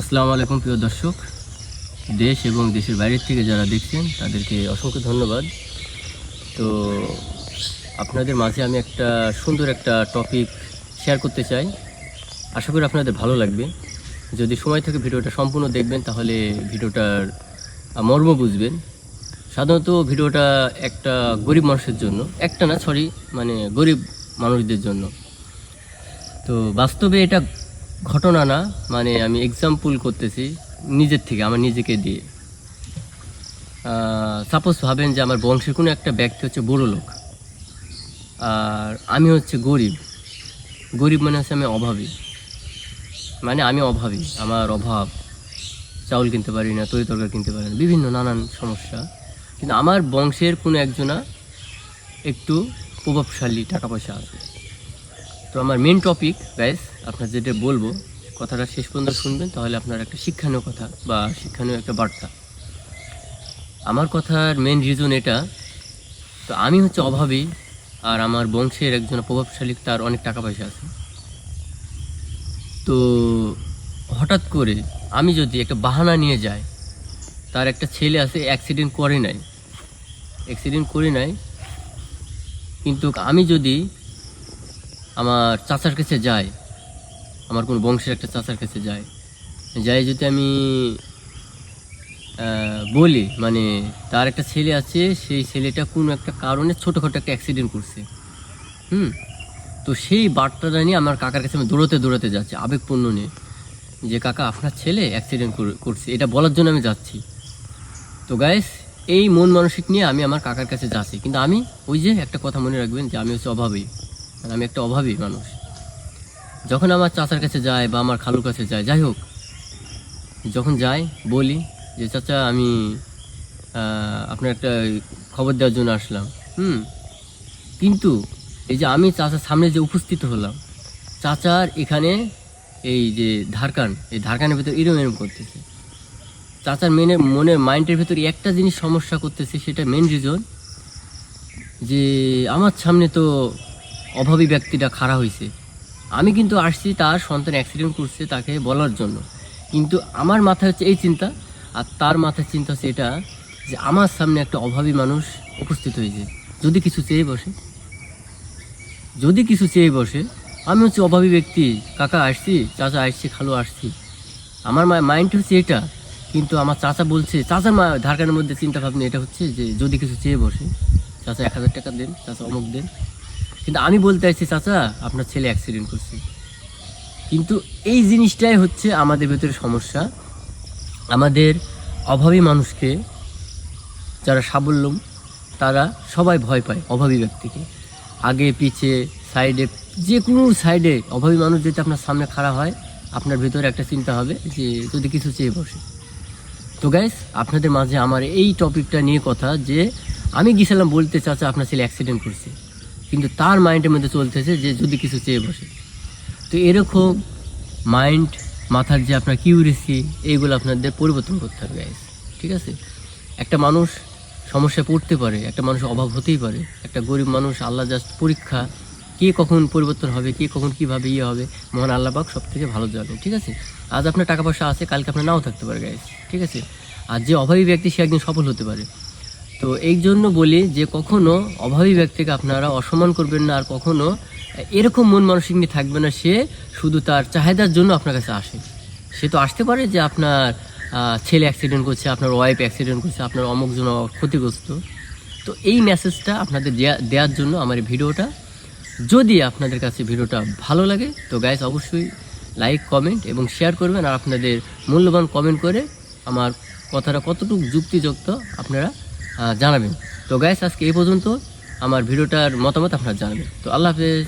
আসসালামু আলাইকুম প্রিয় দর্শক। দেশ এবং দেশের বাইরের থেকে যারা দেখছেন, তাদেরকে অসংখ্য ধন্যবাদ। তো আপনাদের মাঝে আমি একটা সুন্দর একটা টপিক শেয়ার করতে চাই। আশা করি আপনাদের ভালো লাগবে। যদি সময় থেকে ভিডিওটা সম্পূর্ণ দেখবেন, তাহলে ভিডিওটার মর্ম বুঝবেন। সাধারণত ভিডিওটা একটা গরিব মানুষের জন্য, একটা না সরি মানে গরিব মানুষদের জন্য। তো বাস্তবে এটা ঘটনা না মানে আমি এক্সাম্পল করতেছি নিজের থেকে, আমার নিজেকে দিয়ে। সাপোজ ভাবেন যে আমার বংশের কোনো একটা ব্যক্তি হচ্ছে বড় লোক, আর আমি হচ্ছে গরিব। গরিব মানে হচ্ছে আমি অভাবী। মানে আমি অভাবী, আমার অভাব, চাউল কিনতে পারি না, তরি তরকারি কিনতে পারি না, বিভিন্ন নানান সমস্যা। কিন্তু আমার বংশের কোনো একজনা একটু প্রভাবশালী টাকা পয়সা আছে। তো আমার মেন টপিক গাইস আপনার যেটা বলব, কথাটা শেষ পর্যন্ত শুনবেন, তাহলে আপনার একটা শিক্ষানীয় কথা বা শিক্ষানীয় একটা বার্তা। আমার কথার মেন রিজন এটা, তো আমি হচ্ছে অভাবী, আর আমার বংশের একজন প্রভাবশালী, তার অনেক টাকা পয়সা আছে। তো হঠাৎ করে আমি যদি একটা বাহানা নিয়ে যাই, তার একটা ছেলে আছে অ্যাক্সিডেন্ট করে নাই। অ্যাক্সিডেন্ট করে নাই, কিন্তু আমি যদি আমার চাচার কাছে যাই। আমার কোনো বংশের একটা চাচার কাছে যাই। যাই যদি আমি বলি মানে তার একটা ছেলে আছে, সেই ছেলেটা কোনো একটা কারণে ছোটোখাটো একটা অ্যাক্সিডেন্ট করছে। হুম? তো সেই বার্তাটা নিয়ে আমার কাকার কাছে আমি দৌড়াতে দৌড়াতে যাচ্ছি, আবেগপূর্ণ নিয়ে। যে, কাকা, আপনার ছেলে অ্যাক্সিডেন্ট করছে, এটা বলার জন্য আমি যাচ্ছি। তো গাইস এই মন মানসিক নিয়ে আমি আমার কাকার কাছে যাচ্ছি। কিন্তু আমি ওই যে একটা কথা মনে রাখবেন যে, আমি হচ্ছে অভাবী। মানে আমি একটা অভাবী মানুষ। যখন আমার চাচার কাছে যায় বা আমার খালুর কাছে যায় যাই হোক, যখন যাই, বলি যে, চাচা, আমি আপনার একটা খবর দেওয়ার জন্য আসলাম। হুম। কিন্তু এই যে আমি চাচার সামনে যে উপস্থিত হলাম, চাচার এখানে এই যে ধারকান, এই ধারকানের ভেতর এরম এরম করতেছে। চাচার মেনে, মনের মাইন্ডের ভিতরে একটা জিনিস সমস্যা করতেছে, সেটা মেন রিজন যে, আমার সামনে তো অভাবী ব্যক্তিটা খাড়া হয়েছে আমি কিন্তু আসছি তার সন্তান অ্যাক্সিডেন্ট করছে তাকে বলার জন্য। কিন্তু আমার মাথায় হচ্ছে এই চিন্তা, আর তার মাথায় চিন্তা হচ্ছে এটা যে আমার সামনে একটা অভাবী মানুষ উপস্থিত হয়েছে। যদি কিছু চেয়ে বসে, যদি কিছু চেয়ে বসে, আমি হচ্ছে অভাবী ব্যক্তি, কাকা আসছি, চাচা আসছি, খালু আসছি। আমার মাইন্ড হচ্ছে এটা, কিন্তু আমার চাচা বলছে, চাচার মা ধারকানের মধ্যে চিন্তা ভাবনা এটা হচ্ছে যে যদি কিছু চেয়ে বসে, চাচা এক হাজার টাকা দেন, চাচা অমুক দেন কিন্তু আমি বলতে চাইছি চাচা, আপনার ছেলে অ্যাক্সিডেন্ট করছে। কিন্তু এই জিনিসটাই হচ্ছে আমাদের ভেতরে সমস্যা। আমাদের অভাবী মানুষকে যারা সাবল্যম তারা সবাই ভয় পায় অভাবী ব্যক্তিকে। আগে, পিছে সাইডে যে কোনো সাইডে অভাবী মানুষ যদি আপনার সামনে খাড়া হয়, আপনার ভেতরে একটা চিন্তা হবে যে যদি কিছু চেয়ে বসে। তো গাইস আপনাদের মাঝে আমার এই টপিকটা নিয়ে কথা যে আমি গেছিলাম বলতে, চাচা, আপনার ছেলে অ্যাক্সিডেন্ট করছে। কিন্তু তার মাইন্ডের মধ্যে চলতেছে যে যদি কিছু চেয়ে বসে। তো এরকম মাইন্ড, মাথার যে আপনার কিউরিসি, এইগুলো আপনাদের পরিবর্তন করতে হবে গাইস ঠিক আছে? একটা মানুষ সমস্যায় পড়তে পারে, একটা মানুষের অভাব হতেই পারে, একটা গরিব মানুষ আল্লাহ জাস্ট পরীক্ষা কে কখন পরিবর্তন হবে, কে কখন কীভাবে ইয়ে হবে, মহান আল্লাহবাক সব থেকে ভালো জানে, ঠিক আছে? আজ আপনার টাকা পয়সা আছে, কালকে আপনার নাও থাকতে পারে গাইস ঠিক আছে? আর যে অভাবী ব্যক্তি সে একদিন সফল হতে পারে। তো এই জন্য বলি যে কখনো অভাবী ব্যক্তিকে আপনারা অসম্মান করবেন না, আর কখনো এরকম মন মানসিক নিয়ে থাকবে না, সে শুধু তার চাহিদার জন্য আপনার কাছে আসে। সে তো আসতে পারে যে আপনার ছেলে অ্যাক্সিডেন্ট করছে, আপনার ওয়াইফ অ্যাক্সিডেন্ট করছে, আপনার অমুক জন ক্ষতিগ্রস্ত। তো এই মেসেজটা আপনাদের দেওয়ার জন্য আমার এই ভিডিওটা। যদি আপনাদের কাছে ভিডিওটা ভালো লাগে, তো গাইস অবশ্যই লাইক কমেন্ট এবং শেয়ার করবেন, আর আপনাদের মূল্যবান কমেন্ট করে আমার কথাটা কতটুকু যুক্তিযুক্ত আপনারা জানাবেন। তো গ্যাস আজকে এই পর্যন্ত। আমার ভিডিওটার মতামত আপনারা জানাবেন। তো আল্লাহ হাফেজ।